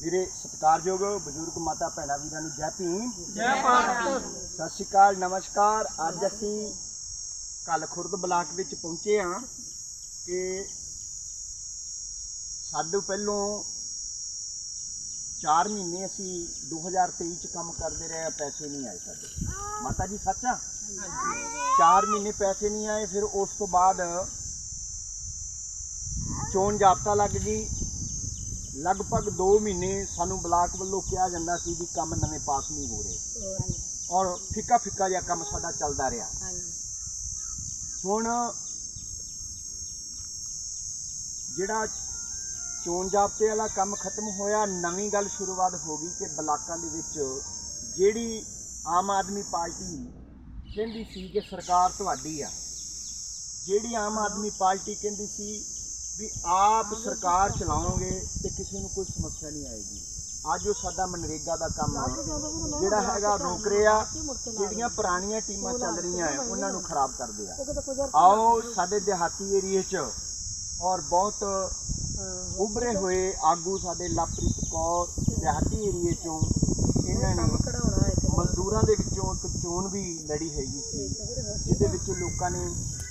ਮੇਰੇ ਸਤਿਕਾਰਯੋਗ ਬਜ਼ੁਰਗ ਮਾਤਾ ਭੈਣਾਂ ਵੀਰਾਂ ਨੂੰ ਜੈ ਭੀਮ। ਜੈ ਭਾਰਤ। ਸਤਿ ਸ਼੍ਰੀ ਅਕਾਲ ਨਮਸਕਾਰ। ਅੱਜ ਅਸੀਂ ਕੱਲ ਖੁਰਦ ਬਲਾਕ ਵਿੱਚ ਪਹੁੰਚੇ ਹਾਂ ਕਿ ਸਾਡੇ ਪਹਿਲੋਂ 4 ਮਹੀਨੇ ਅਸੀਂ 2023 ਚ ਕੰਮ ਕਰਦੇ ਰਹੇ ਪੈਸੇ ਨਹੀਂ ਆਏ ਸਾਡੇ। ਮਾਤਾ ਜੀ ਸੱਚਾ 4 ਮਹੀਨੇ ਪੈਸੇ ਨਹੀਂ ਆਏ ਫਿਰ ਉਸ ਤੋਂ ਬਾਅਦ ਚੋਣ ਜਾਬਤਾ ਲੱਗ ਗਈ। ਲਗਭਗ 2 ਮਹੀਨੇ ਸਾਨੂੰ ਬਲਾਕ ਵੱਲੋਂ ਕਿਹਾ ਜਾਂਦਾ ਸੀ ਵੀ ਕੰਮ ਨਵੇਂ ਪਾਸ ਨਹੀਂ ਹੋ ਰਹੇ। ਔਰ ਫਿੱਕਾ ਫਿੱਕਾ ਜਿਹਾ ਕੰਮ ਸਾਡਾ ਚੱਲਦਾ ਰਿਹਾ। ਹੁਣ ਜਿਹੜਾ ਚੋਣ ਜਾਬਤੇ ਵਾਲਾ ਕੰਮ ਖਤਮ ਹੋਇਆ ਨਵੀਂ ਗੱਲ ਸ਼ੁਰੂਆਤ ਹੋ ਗਈ ਕਿ ਬਲਾਕਾਂ ਦੇ ਵਿੱਚ ਜਿਹੜੀ ਆਮ ਆਦਮੀ ਪਾਰਟੀ ਕਹਿੰਦੀ ਸੀ ਕਿ ਸਰਕਾਰ ਤੁਹਾਡੀ ਆ। ਜਿਹੜੀ ਆਮ ਆਦਮੀ ਪਾਰਟੀ ਕਹਿੰਦੀ ਸੀ ਵੀ ਆਪ ਸਰਕਾਰ ਚਲਾਓਗੇ ਤੇ ਕਿਸੇ ਨੂੰ ਕੋਈ ਸਮੱਸਿਆ ਨਹੀਂ ਆਏਗੀ। ਅੱਜ ਉਹ ਸਾਡਾ ਮਨਰੇਗਾ ਦਾ ਕੰਮ ਆ, ਜਿਹੜਾ ਹੈਗਾ ਰੋਕ ਰਿਹਾ ਜਿਹੜੀਆਂ ਪੁਰਾਣੀਆਂ ਟੀਮਾਂ ਚੱਲ ਰਹੀਆਂ ਹੈ ਉਹਨਾਂ ਨੂੰ ਖਰਾਬ ਕਰਦੇ ਆ। ਆਓ ਸਾਡੇ ਦਿਹਾਤੀ ਏਰੀਏ 'ਚ ਔਰ ਬਹੁਤ ਉਭਰੇ ਹੋਏ ਆਗੂ ਸਾਡੇ ਲਵਪ੍ਰੀਤ ਕੌਰ ਦਿਹਾਤੀ ਏਰੀਏ 'ਚੋਂ, ਇਹਨਾਂ ਨੇ ਮਜ਼ਦੂਰਾਂ ਦੇ ਵਿੱਚੋਂ ਇੱਕ ਚੋਣ ਵੀ ਲੜੀ ਹੈਗੀ ਸੀ, ਜਿਹਦੇ ਵਿੱਚ ਲੋਕਾਂ ਨੇ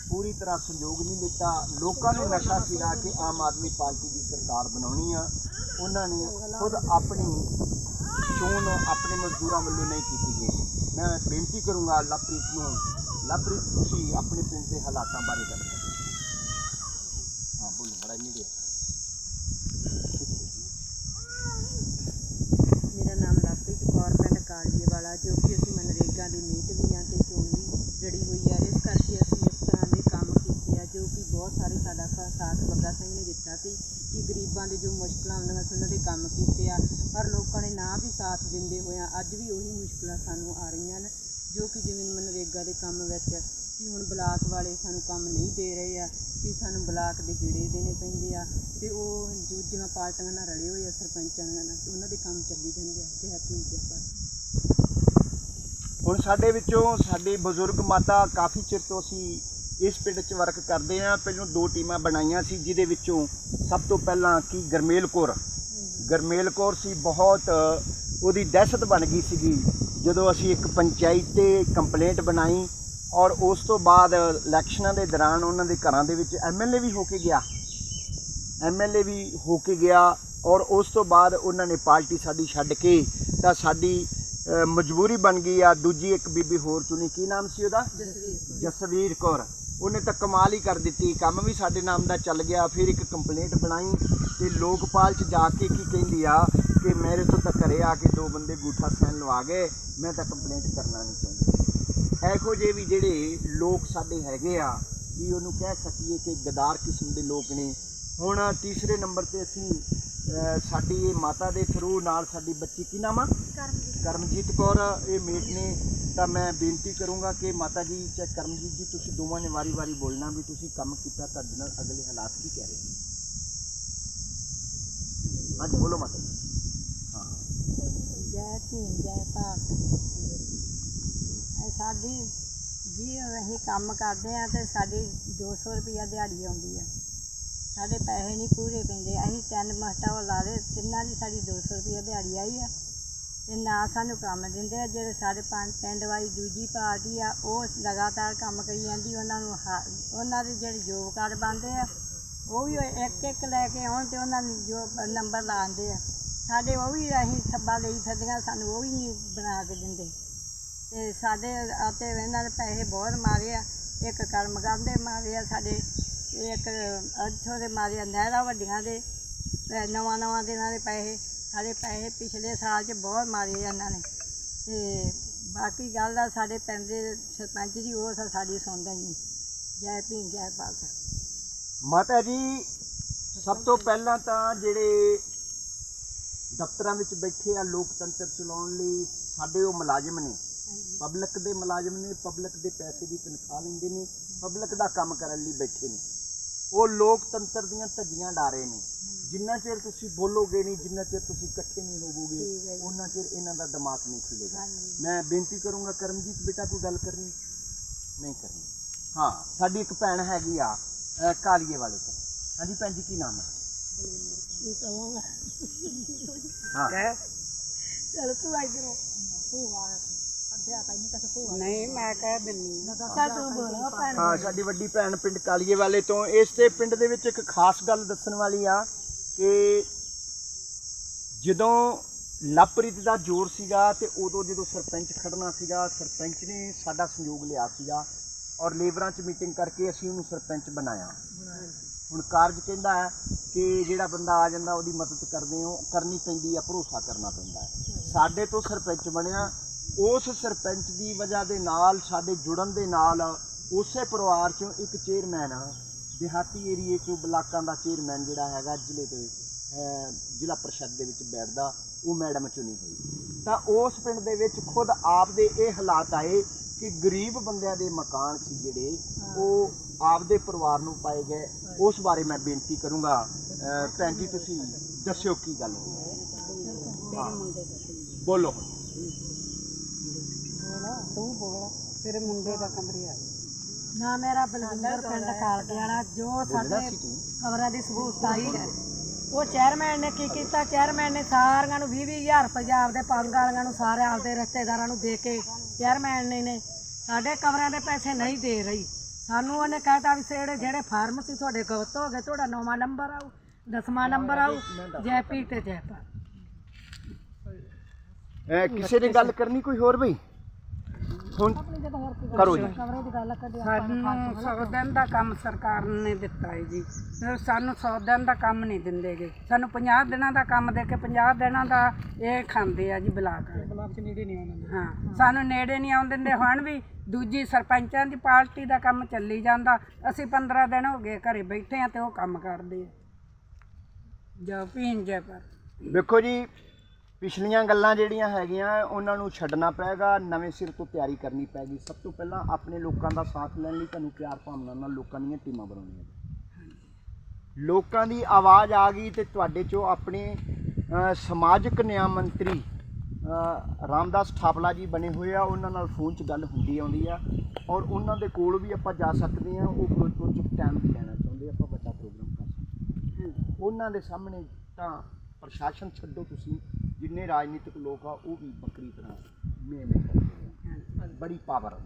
ਪੂਰੀ ਤਰ੍ਹਾਂ ਸਹਿਯੋਗ ਨਹੀਂ ਦਿੱਤਾ ਲੋਕਾਂ ਨੂੰ ਨਸ਼ਾ ਸੀਗਾ ਕਿ ਆਮ ਆਦਮੀ ਪਾਰਟੀ ਦੀ ਸਰਕਾਰ ਬਣਾਉਣੀ ਆ ਉਹਨਾਂ ਨੇ ਖੁਦ ਆਪਣੀ ਚੋਣ ਆਪਣੇ ਮਜ਼ਦੂਰਾਂ ਵੱਲੋਂ ਨਹੀਂ ਕੀਤੀ ਗਈ ਮੈਂ ਬੇਨਤੀ ਕਰੂੰਗਾ ਲਵਪ੍ਰੀਤ ਨੂੰ ਲਵਪ੍ਰੀਤ ਤੁਸੀਂ ਆਪਣੇ ਪਿੰਡ ਦੇ ਹਾਲਾਤਾਂ ਬਾਰੇ ਗੱਲ ਕਰੋ ਹਾਂ ਬੋਲੋ ਬੜਾ ਮੀਡੀਆ ਮੇਰਾ ਨਾਮ ਲਵਪ੍ਰੀਤ ਕੌਰ ਪਿੰਡ ਕਾਲੀਏ ਵਾਲਾ ਜੋ ਕਿ ਅਸੀਂ ਮਨਰੇਗਾ ਦੀ ਮੀਟ ਵੀ ਹਾਂ ਤੇ ਚੋਣ ਵੀ ਜੜੀ ਹੋਈ ਆ ਇਸ ਕਰਕੇ ਅਸੀਂ ਇਸ ਤਰ੍ਹਾਂ ਦੇ ਕੰਮ ਕੀਤੇ ਆ ਜੋ ਕਿ ਬਹੁਤ ਸਾਡਾ ਖਾ- ਸਾਥ ਬੱਗਾ ਸਿੰਘ ਨੇ ਦਿੱਤਾ ਸੀ ਕਿ ਗਰੀਬਾਂ ਦੇ ਜੋ ਮੁਸ਼ਕਲਾਂ ਆਉਂਦੀਆਂ ਸੀ, ਉਹਨਾਂ ਦੇ ਕੰਮ ਕੀਤੇ ਆ। ਪਰ ਲੋਕਾਂ ਨੇ ਨਾ ਵੀ ਸਾਥ ਦਿੰਦੇ ਹੋਇਆਂ ਅੱਜ ਵੀ ਉਹੀ ਮੁਸ਼ਕਲਾਂ ਸਾਨੂੰ ਆ ਰਹੀਆਂ ਨੇ, ਜੋ ਕਿ ਜਿਵੇਂ ਮਨਰੇਗਾ ਦੇ ਕੰਮ ਵਿੱਚ ਕਿ ਹੁਣ ਬਲਾਕ ਵਾਲੇ ਸਾਨੂੰ ਕੰਮ ਨਹੀਂ ਦੇ ਰਹੇ ਆ, ਕਿ ਸਾਨੂੰ ਬਲਾਕ ਦੇ ਗੇੜੇ ਦੇਣੇ ਪੈਂਦੇ ਆ, ਤੇ ਉਹ ਦੂਜੀਆਂ ਪਾਰਟੀਆਂ ਨਾਲ ਰਲੇ ਹੋਏ ਆ, ਸਰਪੰਚਾਂ ਨਾਲ ਉਹਨਾਂ ਦੇ ਕੰਮ ਚੱਲੀ ਜਾਂਦੇ ਆ। ਜੈ ਭੀਮ, ਜੈ ਹੁਣ ਸਾਡੇ ਵਿੱਚੋਂ ਸਾਡੇ ਬਜ਼ੁਰਗ ਮਾਤਾ ਕਾਫੀ ਚਿਰ ਤੋਂ ਅਸੀਂ ਇਸ ਪਿੰਡ 'ਚ ਵਰਕ ਕਰਦੇ ਹਾਂ ਪਹਿਲਾਂ ਦੋ ਟੀਮਾਂ ਬਣਾਈਆਂ ਸੀ ਜਿਹਦੇ ਵਿੱਚੋਂ ਸਭ ਤੋਂ ਪਹਿਲਾਂ ਕੀ ਗਰਮੇਲ ਕੌਰ। ਗਰਮੇਲ ਕੌਰ ਸੀ ਬਹੁਤ ਉਹਦੀ ਦਹਿਸ਼ਤ ਬਣ ਗਈ ਸੀਗੀ। ਜਦੋਂ ਅਸੀਂ ਇੱਕ ਪੰਚਾਇਤ ਤੇ ਕੰਪਲੇਂਟ ਬਣਾਈ ਔਰ ਉਸ ਤੋਂ ਬਾਅਦ ਇਲੈਕਸ਼ਨਾਂ ਦੇ ਦੌਰਾਨ ਉਹਨਾਂ ਦੇ ਘਰਾਂ ਦੇ ਵਿੱਚ ਐਮਐਲਏ ਵੀ ਹੋ ਕੇ ਗਿਆ। ਐਮਐਲਏ ਵੀ ਹੋ ਕੇ ਗਿਆ ਔਰ ਉਸ ਤੋਂ ਬਾਅਦ ਉਹਨਾਂ ਨੇ ਪਾਰਟੀ ਸਾਡੀ ਛੱਡ ਕੇ ਤਾਂ ਸਾਡੀ ਮਜਬੂਰੀ ਬਣ ਗਈ ਆ। ਦੂਜੀ ਇੱਕ ਬੀਬੀ ਹੋਰ ਚੁਣੀ ਕੀ ਨਾਮ ਸੀ ਉਹਦਾ? ਜਸਵੀਰ ਕੌਰ। ਉਹਨੇ ਤਾਂ ਕਮਾਲ ਹੀ ਕਰ ਦਿੱਤੀ। ਕੰਮ ਵੀ ਸਾਡੇ ਨਾਮ ਦਾ ਚੱਲ ਗਿਆ ਫਿਰ ਇੱਕ ਕੰਪਲੇਂਟ ਬਣਾਈ ਤੇ ਲੋਕਪਾਲ ਚ ਜਾ ਕੇ ਕੀ ਕਹਿੰਦੀ ਆ ਕਿ ਮੇਰੇ ਤੋਂ ਤਾਂ ਘਰੇ ਆ ਕੇ ਦੋ ਬੰਦੇ ਗੂਠਾ ਸੈਨ ਲਵਾ ਗਏ ਮੈਂ ਤਾਂ ਕੰਪਲੇਂਟ ਕਰਨਾ ਨਹੀਂ ਚਾਹੁੰਦੀ। ਇਹੋ ਜਿਹੇ ਵੀ ਜਿਹੜੇ ਲੋਕ ਸਾਡੇ ਹੈਗੇ ਆ ਵੀ ਉਹਨੂੰ ਕਹਿ ਸਕੀਏ ਕਿ ਗਦਾਰ ਕਿਸਮ ਦੇ ਲੋਕ ਨੇ। ਹੁਣ ਤੀਸਰੇ ਨੰਬਰ ਤੇ ਅਸੀਂ ਸਾਡੀ ਇਹ ਮਾਤਾ ਦੇ ਥਰੂ ਨਾਲ ਸਾਡੀ ਬੱਚੀ ਕੀ ਨਾਮ ਆ? ਕਰਮਜੀਤ। ਕੌਰ ਇਹ ਮੇਟ ਨੇ ਤਾਂ ਮੈਂ ਬੇਨਤੀ ਕਰੂੰਗਾ ਕਿ ਮਾਤਾ ਜੀ, ਚਾਹੇ ਕਰਮਜੀਤ ਜੀ, ਤੁਸੀਂ ਦੋਵਾਂ ਨੇ ਵਾਰੀ-ਵਾਰੀ ਬੋਲਣਾ ਵੀ ਤੁਸੀਂ ਕੰਮ ਕੀਤਾ, ਤੁਹਾਡੇ ਨਾਲ ਅਗਲੇ ਹਾਲਾਤ ਕੀ ਕਹਿ ਰਹੇ ਨੇ? ਹਾਂਜੀ, ਬੋਲੋ ਮਾਤਾ ਜੀ। ਹਾਂ। ਜੈ ਭੀਮ, ਜੈ ਭਾਰਤ। ਇਹ ਸਾਡੀ ਜੀ, ਅਸੀਂ ਕੰਮ ਕਰਦੇ ਆ ਤੇ ਸਾਡੀ 200 ਰੁਪਿਆ ਦਿਹਾੜੀ ਆਉਂਦੀ ਆ। ਸਾਡੇ ਪੈਸੇ ਨਹੀਂ ਪੂਰੇ ਪੈਂਦੇ। ਅਸੀਂ ਤਿੰਨ ਮਸਟਾ ਲਾ ਦੇ ਤਿੰਨਾਂ ਦੀ ਸਾਡੀ 200 ਰੁਪਿਆ ਦਿਹਾੜੀ ਆਈ ਆ। ਤੇ ਨਾ ਸਾਨੂੰ ਕੰਮ ਦਿੰਦੇ ਆ। ਜਿਹੜੇ ਸਾਡੇ ਪੰਜ ਪਿੰਡ ਵਾਲੀ ਦੂਜੀ ਪਾਰਟੀ ਆ, ਉਹ ਲਗਾਤਾਰ ਕੰਮ ਕਰੀ ਜਾਂਦੀ, ਉਹਨਾਂ ਨੂੰ ਹਾ- ਉਹਨਾਂ ਦੇ ਜਿਹੜੇ ਜੋਬ ਕਾਰਡ ਬਣਦੇ ਆ, ਉਹ ਵੀ ਇੱਕ ਇੱਕ ਲੈ ਕੇ ਆਉਣ ਤੇ ਉਹਨਾਂ ਨੂੰ ਜੋ ਨੰਬਰ ਲਾਉਂਦੇ ਆ। ਸਾਡੇ ਉਹ ਵੀ ਅਸੀਂ ਥੱਬਾ ਲਈ ਫਿਰਦੀਆਂ, ਸਾਨੂੰ ਉਹ ਵੀ ਨਹੀਂ ਬਣਾ ਕੇ ਦਿੰਦੇ। ਤੇ ਸਾਡੇ ਅਤੇ ਇਹਨਾਂ ਦੇ ਪੈਸੇ ਬਹੁਤ ਮਾਰੇ ਆ। ਇੱਕ ਕਰਮ ਕਰਦੇ ਮਾਰੇ ਆ ਸਾਡੇ, ਇੱਕ ਇੱਥੋਂ ਦੇ ਮਾਰੇ ਆ ਨਹਿਰਾਂ ਵੱਡੀਆਂ ਦੇ, ਤੇ ਨਵਾਂ ਨਵਾਂ ਇਹਨਾਂ ਦੇ ਪੈਸੇ। ਸਾਡੇ ਪੈਸੇ ਪਿਛਲੇ ਸਾਲ 'ਚ ਬਹੁਤ ਮਾਰੇ ਆ ਇਹਨਾਂ ਨੇ। ਤੇ ਬਾਕੀ ਗੱਲ ਆ ਸਾਡੇ ਪਿੰਡ ਦੇ ਸਰਪੰਚ ਜੀ ਉਹ ਤਾਂ ਸਾਡੀ ਸੁਣਦਾ ਹੀ ਨਹੀਂ। ਜੈ ਭੀਮ ਜੈ ਭਾਰਤ। ਮਾਤਾ ਜੀ ਸਭ ਤੋਂ ਪਹਿਲਾਂ ਤਾਂ ਜਿਹੜੇ ਦਫ਼ਤਰਾਂ ਵਿੱਚ ਬੈਠੇ ਆ ਲੋਕਤੰਤਰ ਚਲਾਉਣ ਲਈ ਸਾਡੇ ਉਹ ਮੁਲਾਜ਼ਮ ਨੇ। ਪਬਲਿਕ ਦੇ ਮੁਲਾਜ਼ਮ ਨੇ ਪਬਲਿਕ ਦੇ ਪੈਸੇ ਦੀ ਤਨਖਾਹ ਲੈਂਦੇ ਨੇ ਪਬਲਿਕ ਦਾ ਕੰਮ ਕਰਨ ਲਈ ਬੈਠੇ ਨੇ। ਉਹ ਲੋਕਤੰਤਰ ਦੀਆਂ ਧੱਜੀਆਂ ਡਾਰੇ ਨੇ। ਜਿੰਨਾ ਚਿਰ ਤੁਸੀਂ ਬੋਲੋਗੇ ਨਹੀਂ ਜਿੰਨਾ ਚਿਰ ਤੁਸੀਂ ਇਕੱਠੇ ਨਹੀਂ ਹੋਵੋਗੇ। ਉਹਨਾਂ ਚਿਰ ਇਹਨਾਂ ਦਾ ਦਿਮਾਗ ਨਹੀਂ ਖੁੱਲੇਗਾ। ਮੈਂ ਬੇਨਤੀ ਕਰੂੰਗਾ ਕਰਮਜੀਤ ਬੇਟਾ ਕੋਈ ਗੱਲ ਕਰਨੀ? ਨਹੀਂ ਕਰਨੀ। ਹਾਂ ਸਾਡੀ ਇੱਕ ਭੈਣ ਹੈਗੀ ਆ ਕਾਲੀਏ ਵਾਲੇ ਤੋਂ। ਹਾਂਜੀ ਭੈਣ ਜੀ ਕੀ ਨਾਮ ਹੈ। ਹਾਂ? ਚਲ ਤੂੰ ਇੱਧਰ ਤੂੰ ਆ। ਤੈਨੂੰ ਤਾਂ ਤੂੰ ਨਹੀਂ ਮੈਂ ਕਹਿ ਦਿੰਨੀ ਆ। ਚੱਲ ਤੂੰ ਬੋਲ ਭੈਣ ਹਾਂ ਸਾਡੀ ਵੱਡੀ ਭੈਣ ਪਿੰਡ ਕਾਲੀਏ ਵਾਲੇ ਤੋਂ। ਇਸ ਤੇ ਪਿੰਡ ਦੇ ਵਿੱਚ ਇੱਕ ਖਾਸ ਗੱਲ ਦੱਸਣ ਵਾਲੀ ਆ ਕਿ ਜਦੋਂ ਲਵਪ੍ਰੀਤ ਦਾ ਜ਼ੋਰ ਸੀਗਾ ਤੇ ਉਦੋਂ ਜਦੋਂ ਸਰਪੰਚ ਖੜਨਾ ਸੀਗਾ ਸਰਪੰਚ ਨੇ ਸਾਡਾ ਸੰਯੋਗ ਲਿਆ ਸੀਗਾ ਔਰ ਲੇਬਰਾਂ 'ਚ ਮੀਟਿੰਗ ਕਰਕੇ ਅਸੀਂ ਉਹਨੂੰ ਸਰਪੰਚ ਬਣਾਇਆ। ਹੁਣ ਕਾਰਜ ਕਹਿੰਦਾ ਹੈ ਕਿ ਜਿਹੜਾ ਬੰਦਾ ਆ ਜਾਂਦਾ ਉਹਦੀ ਮਦਦ ਕਰਦੇ ਹੋ ਕਰਨੀ ਪੈਂਦੀ ਆ ਭਰੋਸਾ ਕਰਨਾ ਪੈਂਦਾ ਸਾਡੇ ਤੋਂ ਸਰਪੰਚ ਬਣਿਆ ਉਸ ਸਰਪੰਚ ਦੀ ਵਜ੍ਹਾ ਦੇ ਨਾਲ ਸਾਡੇ ਜੁੜਨ ਦੇ ਨਾਲ ਉਸੇ ਪਰਿਵਾਰ ਚੋਂ ਇੱਕ ਚੇਅਰਮੈਨ ਦਿਹਾਤੀ ਏਰੀਏ ਚੋਂ ਬਲਾਕਾਂ ਦਾ ਚੇਅਰਮੈਨ ਜਿਹੜਾ ਹੈਗਾ ਜ਼ਿਲ੍ਹੇ ਦੇ ਜ਼ਿਲ੍ਹਾ ਪ੍ਰੀਸ਼ਦ ਦੇ ਵਿੱਚ ਬੈਠਦਾ ਉਹ ਮੈਡਮ ਚੁਣੀ ਹੋਈ। ਤਾਂ ਉਸ ਪਿੰਡ ਦੇ ਵਿੱਚ ਖੁਦ ਆਪ ਦੇ ਇਹ ਹਾਲਾਤ ਆਏ ਕਿ ਗਰੀਬ ਬੰਦਿਆਂ ਦੇ ਮਕਾਨ ਸੀ ਜਿਹੜੇ ਉਹ ਆਪਦੇ ਪਰਿਵਾਰ ਨੂੰ ਪਾਏ ਗਏ। ਉਸ ਬਾਰੇ ਮੈਂ ਬੇਨਤੀ ਕਰੂੰਗਾ। ਭੈਣ ਜੀ ਤੁਸੀਂ ਦੱਸਿਓ ਕੀ ਗੱਲ ਹੋਈ। ਬੋਲੋ। ਤੂੰ ਬੋਲ ਤੇਰੇ ਮੁੰਡੇ ਦਾ ਕਮਰੇ ਆ ਨਾ ਮੇਰਾ ਬਲਵਿੰਦਰ ਪਿੰਡ ਕਾਲਕੇ ਵਾਲਾ ਜੋ ਸਾਡੇ ਖਬਰਾਂ ਦੀ ਸਹੂਲਤ ਆਈ ਹੈ। ਉਹ ਚੇਅਰਮੈਨ ਨੇ ਕੀ ਕੀਤਾ? ਚੇਅਰਮੈਨ ਨੇ ਸਾਰਿਆਂ ਨੂੰ 20 ਹਜ਼ਾਰ ਰੁਪਇਆ ਆਪਦੇ ਪੰਗ ਵਾਲਿਆਂ ਨੂੰ ਸਾਰੇ ਆਪਦੇ ਰਿਸ਼ਤੇਦਾਰਾਂ ਨੂੰ ਦੇ ਕੇ ਚੇਅਰਮੈਨ ਨੇ ਨੇ ਸਾਡੇ ਕਮਰਿਆਂ ਦੇ ਪੈਸੇ ਨਹੀਂ ਦੇ ਰਹੀ। ਸਾਨੂੰ ਉਹਨੇ ਕਹਿਤਾ ਵੀ ਜਿਹੜੇ ਜਿਹੜੇ ਫਾਰਮ ਸੀ ਤੁਹਾਡੇ ਗਲਤ ਹੋ ਗਏ ਤੁਹਾਡਾ ਨੌਵਾਂ ਨੰਬਰ ਆਊ ਦਸਵਾਂ ਨੰਬਰ ਆਊ ਜੈਪੀ ਤੇ ਜੈਪਾ ਕਿਸੇ ਨੇ ਗੱਲ ਕਰਨੀ ਕੋਈ ਹੋਰ ਬਈ? ਹੁਣ ਕਰੋ ਜੀ। ਕਮਰੇ ਦੀ ਗੱਲ ਕੱਢਿਆ ਸਾਨੂੰ 100 ਦਿਨ ਦਾ ਕੰਮ ਸਰਕਾਰ ਨੇ ਦਿੱਤਾ ਹੈ ਜੀ। ਤੇ ਸਾਨੂੰ 100 ਦਿਨ ਦਾ ਕੰਮ ਨਹੀਂ ਦਿੰਦੇਗੇ ਸਾਨੂੰ 50 ਦਿਨਾਂ ਦਾ ਕੰਮ ਦੇ ਕੇ 50 ਦਿਨਾਂ ਦਾ ਇਹ ਖਾਂਦੇ ਆ ਜੀ ਬਲਾਕ। ਬਲਾਕ ਚ ਨੇੜੇ ਨਹੀਂ ਆਉਂਦੇ ਹਾਂ ਸਾਨੂੰ ਨੇੜੇ ਨਹੀਂ ਆਉਣ ਦਿੰਦੇ। ਹੁਣ ਵੀ ਦੂਜੀ ਸਰਪੰਚਾਂ ਦੀ ਪਾਰਟੀ ਦਾ ਕੰਮ ਚੱਲੀ ਜਾਂਦਾ। ਅਸੀਂ 15 ਦਿਨ ਹੋ ਗਏ ਘਰੇ ਬੈਠੇ ਆ ਤੇ ਉਹ ਕੰਮ ਕਰਦੇ ਆ। ਜਾ ਜੇ ਪਰ ਵੇਖੋ ਜੀ ਪਿਛਲੀਆਂ ਗੱਲਾਂ ਜਿਹੜੀਆਂ ਹੈਗੀਆਂ ਉਹਨਾਂ ਨੂੰ ਛੱਡਣਾ ਪਏਗਾ ਨਵੇਂ ਸਿਰ ਤੋਂ ਤਿਆਰੀ ਕਰਨੀ ਪੈਗੀ ਸਭ ਤੋਂ ਪਹਿਲਾਂ ਆਪਣੇ ਲੋਕਾਂ ਦਾ ਸਾਥ ਲੈਣ ਲਈ ਤੁਹਾਨੂੰ ਪਿਆਰ ਭਾਵਨਾ ਨਾਲ ਲੋਕਾਂ ਦੀਆਂ ਟੀਮਾਂ ਬਣਾਉਣੀਆਂ ਲੋਕਾਂ ਦੀ ਆਵਾਜ਼ ਆ ਗਈ ਤੇ ਤੁਹਾਡੇ ਚੋਂ ਆਪਣੇ ਸਮਾਜਿਕ ਨਿਆਂ ਮੰਤਰੀ ਰਾਮਦਾਸ ਠਾਪਲਾ ਜੀ ਬਣੇ ਹੋਏ ਆ ਉਹਨਾਂ ਨਾਲ ਫੋਨ 'ਚ ਗੱਲ ਹੁੰਦੀ ਆਉਂਦੀ ਆ ਔਰ ਉਹਨਾਂ ਦੇ ਕੋਲ ਵੀ ਆਪਾਂ ਜਾ ਸਕਦੇ ਆ ਉਹ ਫਿਰੋਜ਼ਪੁਰ 'ਚ ਟਾਈਮ ਵੀ ਲੈਣਾ ਚਾਹੁੰਦੇ ਆਪਾਂ ਵੱਡਾ ਪ੍ਰੋਗਰਾਮ ਕਰ ਸਕਦੇ। ਉਹਨਾਂ ਦੇ ਸਾਹਮਣੇ ਤਾਂ ਪ੍ਰਸ਼ਾਸਨ ਛੱਡੋ ਤੁਸੀਂ ਜਿੰਨੇ ਰਾਜਨੀਤਿਕ ਲੋਕ ਆ ਉਹ ਵੀ ਬੱਕਰੀ ਤਰ੍ਹਾਂ ਮੇਮੇ ਕਰਦੇ ਆ। ਬੜੀ ਪਾਵਰ ਆ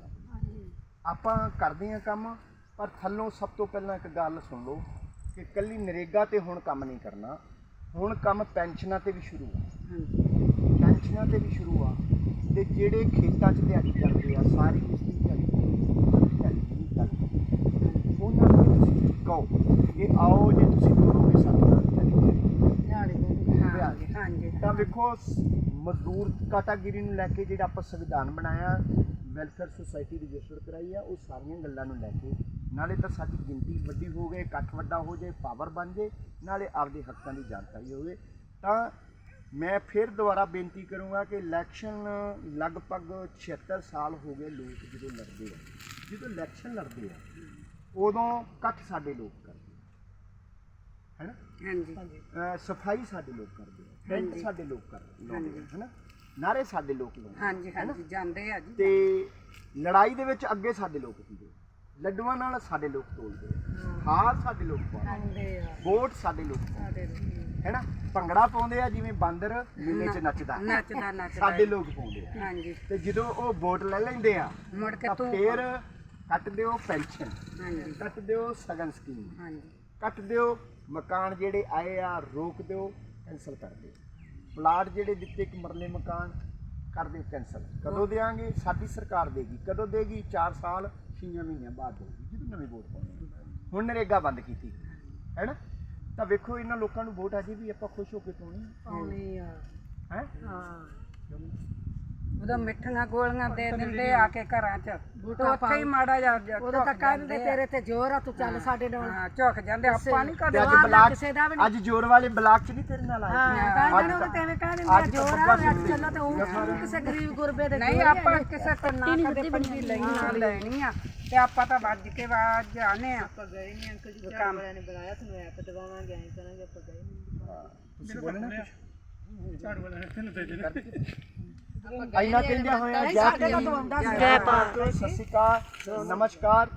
ਆਪਾਂ ਕਰਦੇ ਆ ਕੰਮ ਪਰ ਥੱਲੋਂ ਸਭ ਤੋਂ ਪਹਿਲਾਂ ਇੱਕ ਗੱਲ ਸੁਣ ਲਓ ਕਿ ਕੱਲੀ ਨਰੇਗਾ ਤੇ ਹੁਣ ਕੰਮ ਨਹੀਂ ਕਰਨਾ। ਹੁਣ ਕੰਮ ਪੈਨਸ਼ਨਾਂ ਤੇ ਵੀ ਸ਼ੁਰੂ ਆ। ਪੈਨਸ਼ਨਾਂ ਤੇ ਵੀ ਸ਼ੁਰੂ ਆ ਤੇ ਜਿਹੜੇ ਖੇਤਾਂ 'ਚ ਦਿਹਾੜੀ ਕਰਦੇ ਆ ਸਾਰੀ ਦੀ ਦਿਹਾੜੀ ਉਹਨਾਂ ਨੂੰ ਤੁਸੀਂ ਕਹੋ ਕਿ ਆਓ ਜੇ ਤੁਸੀਂ ਕਰੋਗੇ ਸਾਡੇ ਨਾਲ ਦਿਹਾੜੀ ਹਾਂਜੀ। ਤਾਂ ਵੇਖੋ ਮਜ਼ਦੂਰ ਕਾਟਾਗਿਰੀ ਨੂੰ ਲੈ ਕੇ ਜਿਹੜਾ ਆਪਾਂ ਸੰਵਿਧਾਨ ਬਣਾਇਆ ਵੈਲਫੇਅਰ ਸੁਸਾਇਟੀ ਰਜਿਸਟਰ ਕਰਾਈ ਆ ਉਹ ਸਾਰੀਆਂ ਗੱਲਾਂ ਨੂੰ ਲੈ ਕੇ। ਨਾਲੇ ਤਾਂ ਸਾਡੀ ਗਿਣਤੀ ਵੱਡੀ ਹੋ ਗਏ ਇਕੱਠ ਵੱਡਾ ਹੋ ਜਾਏ ਪਾਵਰ ਬਣ ਜਾਏ ਨਾਲੇ ਆਪਦੇ ਹੱਕਾਂ ਦੀ ਜਾਣਕਾਰੀ ਹੋਵੇ। ਤਾਂ ਮੈਂ ਫਿਰ ਦੁਬਾਰਾ ਬੇਨਤੀ ਕਰੂੰਗਾ ਕਿ ਇਲੈਕਸ਼ਨ ਲਗਭਗ 76 ਸਾਲ ਹੋ ਗਏ ਲੋਕ ਜਦੋਂ ਲੜਦੇ ਆ। ਜਦੋਂ ਇਲੈਕਸ਼ਨ ਲੜਦੇ ਆ ਉਦੋਂ ਇਕੱਠ ਸਾਡੇ ਲੋਕ ਕਰਦੇ ਹੈਨਾ? ਹਾਂਜੀ। ਅਹ ਸਫ਼ਾਈ ਸਾਡੇ ਲੋਕ ਕਰਦੇ ਆ ਟੈਂਟ ਸਾਡੇ ਲੋਕ ਕਰਦੇ ਲਾਉਂਦੇ ਆ ਹੈਨਾ? ਨਾਰੇ ਸਾਡੇ ਲੋਕ ਲਾਉਂਦੇ ਆ, ਹਾਂਜੀ ਹਾਂਜੀ ਜਾਂਦੇ ਆ ਜੀ। ਤੇ ਲੜਾਈ ਦੇ ਵਿੱਚ ਅੱਗੇ ਸਾਡੇ ਲੋਕ ਹੁੰਦੇ ਆ। ਲੱਡੂਆਂ ਨਾਲ ਸਾਡੇ ਲੋਕ ਤੋਲਦੇ ਆ। ਹਾਰ ਸਾਡੇ ਲੋਕ ਪਾਉਂਦੇ ਆ। ਵੋਟ ਸਾਡੇ ਲੋਕ ਪਾਉਂਦੇ ਆ। ਹੈਨਾ? ਭੰਗੜਾ ਪਾਉਂਦੇ ਆ ਜਿਵੇਂ ਬਾਂਦਰ ਮੇਲੇ 'ਚ ਨੱਚਦਾ। ਨੱਚਦਾ ਨੱਚਦਾ। ਸਾਡੇ ਲੋਕ ਪਾਉਂਦੇ ਆ। ਹਾਂਜੀ। ਤੇ ਜਦੋਂ ਉਹ ਵੋਟ ਲੈ ਲੈਂਦੇ ਆ ਮੁੜ ਕੇ ਤਾਂ ਤੂੰ ਫੇਰ ਕੱਟ ਦਿਓ ਪੈਨਸ਼ਨ ਹਾਂਜੀ। ਕੱਟ ਦਿਓ ਸਗਨ ਸਕੀਮ ਹਾਂਜੀ। ਕੱਟ ਦਿਓ ਮਕਾਨ ਜਿਹੜੇ ਆਏ ਆ ਰੋਕ ਦਿਓ ਕੈਂਸਲ ਕਰ ਦਿਓ। ਪਲਾਟ ਜਿਹੜੇ ਦਿੱਤੇ ਇੱਕ ਮਰਲੇ ਮਕਾਨ ਕਰ ਦਿਓ ਕੈਂਸਲ ਕਦੋਂ ਦੇਾਂਗੇ ਸਾਡੀ ਸਰਕਾਰ ਦੇਗੀ। ਕਦੋਂ ਦੇਗੀ? 4 ਸਾਲ 6 ਮਹੀਨਿਆਂ ਬਾਅਦ ਦੇਗੀ ਜਦੋਂ ਨਵੀਂ ਵੋਟ ਪਾਉਣੀ ਹੁਣ ਨਰੇਗਾ ਬੰਦ ਕੀਤੀ। ਹੈ ਨਾ ਤਾਂ ਵੇਖੋ ਇਹਨਾਂ ਲੋਕਾਂ ਨੂੰ ਵੋਟ ਅਜੇ ਵੀ ਆਪਾਂ ਖੁਸ਼ ਹੋ ਕੇ ਪਾਉਣੀ ਆਉਣੀ ਆ। ਹੈ? ਹਾਂ। ਉਦੋਂ ਮਿੱਠੀਆਂ ਗੋਲੀਆਂ ਦੇ ਦਿੰਦੇ ਆ ਕੇ ਘਰਾਂ 'ਚ ਤੇ ਉੱਥੇ ਹੀ ਮਾੜਾ ਜਾ ਉਹਦੇ ਤਾਂ ਕਹਿੰਦੇ ਤੇਰੇ ਤੇ ਜ਼ੋਰ ਆ ਤੂੰ ਚੱਲ ਸਾਡੇ ਨਾਲ। ਹਾਂ ਝੁਕ ਜਾਂਦੇ ਆਪਾਂ ਨਹੀਂ ਤੇ ਕਦੇ ਅੱਜ ਬਲਾਕ ਕਿਸੇ ਦਾ ਵੀ ਅੱਜ ਜੋਰ ਵਾਲੇ ਬਲਾਕ ਚ ਨਹੀਂ ਤੇਰੇ ਨਾਲ ਆਏ ਹਾਂ ਕਹਿੰਦੇ ਨੇ ਉਹ ਅੱਜ ਤੇ ਐਵੇਂ ਕਹਿ ਅੱਜ ਦਿੰਦੇ ਆ ਤਾਂ ਜ਼ੋਰ ਆ ਸੀ। ਚੱਲੋ ਤੇ ਉਹ ਕਿਸੇ ਗਰੀਬ ਗੁਰਬੇ ਦੇ ਨਹੀਂ ਆਪਾਂ ਕਿਸੇ ਤੋਂ ਨਾ ਕਦੇ ਪੰਜੀ ਲੈਣੀ। ਨਾ ਲੈਣੀ ਆ। ਤੇ ਆਪਾਂ ਤਾਂ ਵੱਜ ਕੇ ਵਾਜ ਆਨੇ ਆ। ਆਪਾਂ ਗਏ ਨਹੀਂ ਅੰਕਲ ਜੀ ਵਾਲਿਆਂ ਨੇ ਬੁਲਾਇਆ ਤੁਹਾਨੂੰ ਐਪ ਦਵਾਵਾਂਗੇ ਐਂ ਕਰਾਂਗੇ ਆਪਾਂ ਗਏ ਤੁਸੀਂ ਬੋਲਣਾ ਕੁਛ। ਇੰਨਾ ਕਹਿੰਦਿਆ ਹੋਇਆ ਜੈ ਪਾਲ ਸਤਿ ਸ਼੍ਰੀ ਅਕਾਲ। ਨਮਸਕਾਰ।